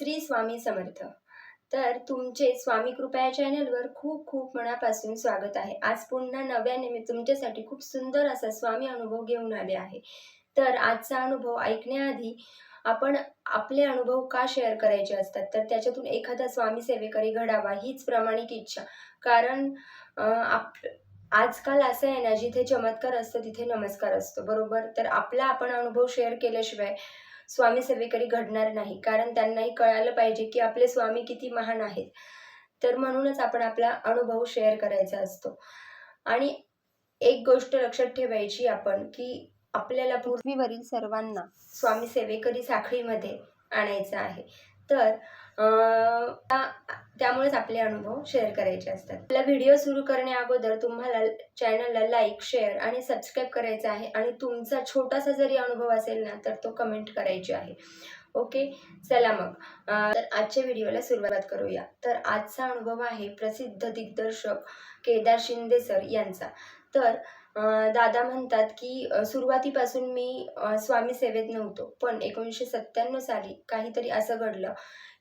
श्री स्वामी समर्थ. तर तुमचे स्वामी कृपा या चॅनलवर खूप खूप मनापासून स्वागत आहे. आज पुन्हा नव्याने मी तुमच्यासाठी खूप सुंदर असा स्वामी अनुभव घेऊन आले आहे. तर आजचा अनुभव ऐकण्याआधी आपण आपले अनुभव का शेअर करायचे असतात? तर त्याच्यातून एखादा स्वामी सेवेकरी घडावा हीच प्रामाणिक इच्छा. कारण आप आजकाल असं आहे ना जिथे चमत्कार असतो तिथे नमस्कार असतो. बरोबर? तर आपला आपण अनुभव शेअर केल्याशिवाय स्वामी सेवेकरी घडणार नाही. कारण त्यांनाही कळायला पाहिजे की आपले स्वामी किती महान आहेत. तर म्हणूनच आपण आपला अनुभव शेअर करायचा असतो. आणि एक गोष्ट लक्षात ठेवायची आपण की आपल्याला पृथ्वीवरील सर्वांना स्वामी सेवेकरी साखळीमध्ये आणायचं आहे. तर त्यामुळेच आपले अनुभव शेअर करायचे असतात. आपला व्हिडिओ सुरू करण्या अगोदर तुम्हाला चॅनलला लाईक शेअर आणि सबस्क्राईब करायचं आहे आणि तुमचा छोटासा जरी अनुभव असेल ना तर तो कमेंट करायची आहे. ओके चला मग. तर आजच्या व्हिडिओला सुरुवात करूया. तर आजचा अनुभव आहे प्रसिद्ध दिग्दर्शक केदार शिंदे सर यांचा. तर दादा म्हणतात की सुरुवातीपासून मी स्वामी सेवेत नव्हतो पण एकोणीसशे सत्त्याण्णव साली काहीतरी असं घडलं.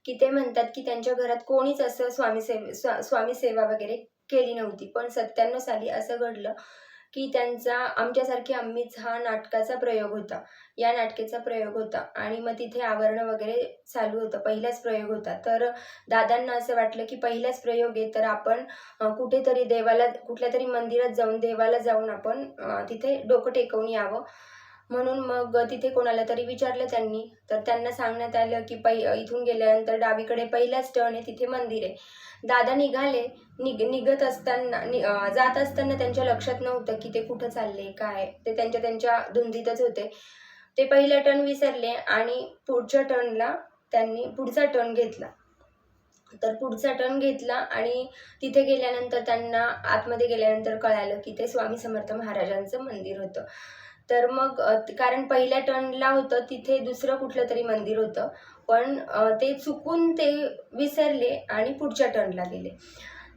की ते म्हणतात की त्यांच्या घरात कोणीच असं स्वामी सेवे स्वा स्वामी सेवा वगैरे केली नव्हती. पण सत्त्याण्णव साली असं घडलं की त्यांचा आमच्यासारखी आम्हीच हा नाटकाचा प्रयोग होता. या नाटकेचा प्रयोग होता आणि मग तिथे आवरणं वगैरे चालू होतं पहिलाच प्रयोग होता. तर दादांना असं वाटलं की पहिलाच प्रयोग आहे तर आपण कुठेतरी देवाला कुठल्या तरी मंदिरात जाऊन देवाला जाऊन आपण तिथे डोकं टेकवून यावं. म्हणून मग तिथे कोणाला तरी विचारलं त्यांनी. तर त्यांना सांगण्यात आलं की पै इथून गेल्यानंतर डावीकडे पहिलाच टर्न आहे तिथे मंदिर आहे. दादा निघाले. निघ निघत असताना नि जात असताना त्यांच्या लक्षात नव्हतं की ते कुठं चालले काय? ते त्यांच्या त्यांच्या धुंदीतच होते. ते पहिला टर्न विसरले आणि पुढच्या टर्नला त्यांनी पुढचा टर्न घेतला. तर पुढचा टर्न घेतला आणि तिथे गेल्यानंतर त्यांना आतमध्ये गेल्यानंतर कळालं की ते स्वामी समर्थ महाराजांचं मंदिर होतं. तर मग कारण पहिल्या टर्नला होतं तिथे दुसरं कुठलं तरी मंदिर होतं. पण ते चुकून ते विसरले आणि पुढच्या टर्नला गेले.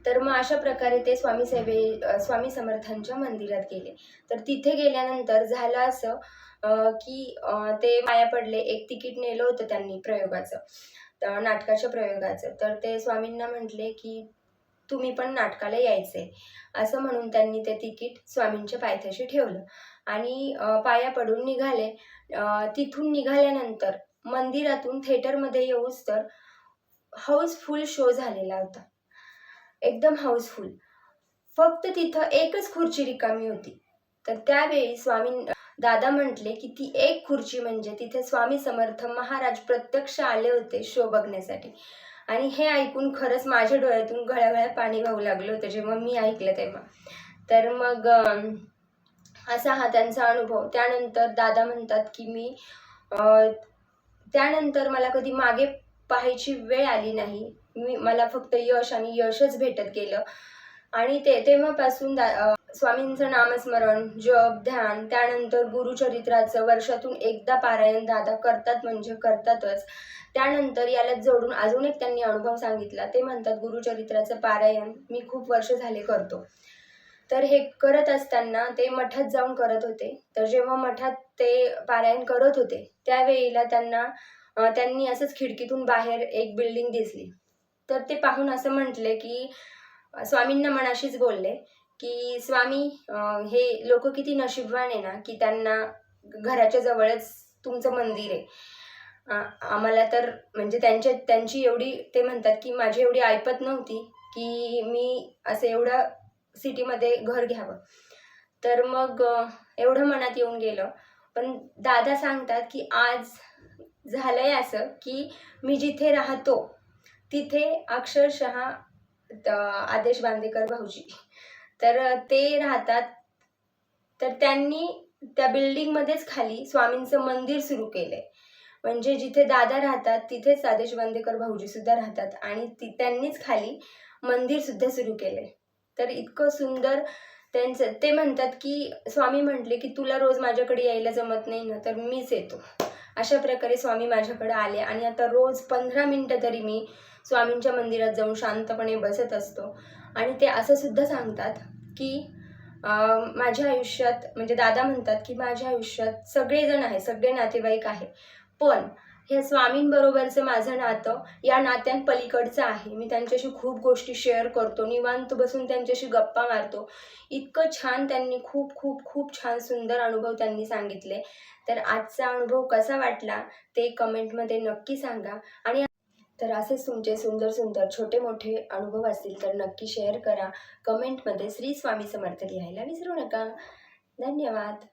तर मग अशा प्रकारे ते स्वामी सेवे स्वामी समर्थांच्या मंदिरात गेले. तर तिथे गेल्यानंतर झालं असं की ते पाया पडले एक तिकीट नेलं होतं त्यांनी प्रयोगाचं नाटकाच्या प्रयोगाचं. तर ते स्वामींना म्हटले की तुम्ही पण नाटकाला यायचे. असं म्हणून त्यांनी ते तिकीट स्वामींच्या पायथ्याशी ठेवलं. आणि पाया पडून निघाले. तिथून निघाल्यानंतर मंदिरातून थिएटरमध्ये येऊच तर हाऊसफुल शो झालेला होता. एकदम हाऊसफुल. फक्त तिथं एकच खुर्ची रिकामी होती. तर त्यावेळी स्वामी दादा म्हटले की ती एक खुर्ची म्हणजे तिथे स्वामी समर्थ महाराज प्रत्यक्ष आले होते शो बघण्यासाठी. आणि हे ऐकून खरंच माझ्या डोळ्यातून घळ्याघळ्या पाणी वाहू लागलं होतं जेव्हा मी ऐकलं तेव्हा. तर मग असा हा त्यांचा अनुभव. त्यानंतर दादा म्हणतात की मी त्यानंतर मला कधी मागे पाहायची वेळ आली नाही. मी मला फक्त यश आणि यशच भेटत गेलं. आणि ते तेव्हापासून दा स्वामींचं नामस्मरण जप ध्यान त्यानंतर गुरुचरित्राचं वर्षातून एकदा पारायण दादा करतात म्हणजे करतातच. त्यानंतर याला जोडून अजून एक त्यांनी अनुभव सांगितला. ते म्हणतात गुरुचरित्राचं पारायण मी खूप वर्ष झाले करतो. तर हे करत असताना ते मठात जाऊन करत होते. तर जेव्हा मठात ते पारायण करत होते त्यावेळेला त्यांना त्यांनी असंच खिडकीतून बाहेर एक बिल्डिंग दिसली. तर ते पाहून असं म्हटले की स्वामींना मनाशीच बोलले. की स्वामी हे लोक किती नशीबवान आहे ना की त्यांना घराच्या जवळच तुमचं मंदिर आहे. आम्हाला तर म्हणजे त्यांच्या त्यांची एवढी ते म्हणतात की माझी एवढी ऐपत नव्हती की मी असं एवढं सिटीमध्ये घर घ्यावं. तर मग एवढं मनात येऊन गेलं. पण दादा सांगतात की आज झालंय असं की मी जिथे राहतो तिथे अक्षरशः आदेश बांदेकर भाऊजी. तर ते राहतात. तर त्यांनी त्या बिल्डिंगमध्येच खाली स्वामींचं मंदिर सुरू केलंय. म्हणजे जिथे दादा राहतात तिथेच आदेश बांदेकर भाऊजी सुद्धा राहतात आणि ती त्यांनीच खाली मंदिर सुद्धा सुरू केलंय. तर इतकं सुंदर त्यांचं ते म्हणतात की स्वामी म्हटले की तुला रोज माझ्याकडे यायला जमत नाही ना तर मीच येतो. अशा प्रकारे स्वामी माझ्याकडे आले आणि आता रोज पंधरा मिनटं तरी मी स्वामींच्या मंदिरात जाऊन शांतपणे बसत असतो. आणि ते असं सुद्धा सांगतात की माझ्या आयुष्यात म्हणजे दादा म्हणतात की माझ्या आयुष्यात सगळेजण आहे सगळे नातेवाईक आहे पण ह्या स्वामींबरोबरचं माझं नातं या नात्यांपलीकडचं आहे. मी त्यांच्याशी खूप गोष्टी शेअर करतो. निवांत बसून त्यांच्याशी गप्पा मारतो. इतकं छान त्यांनी खूप खूप खूप छान सुंदर अनुभव त्यांनी सांगितले. तर आजचा अनुभव कसा वाटला ते कमेंटमध्ये नक्की सांगा. आणि तर असेच तुमचे सुंदर सुंदर छोटे मोठे अनुभव असतील तर नक्की शेअर करा. कमेंटमध्ये श्री स्वामी समर्थ लिहायला विसरू नका. धन्यवाद.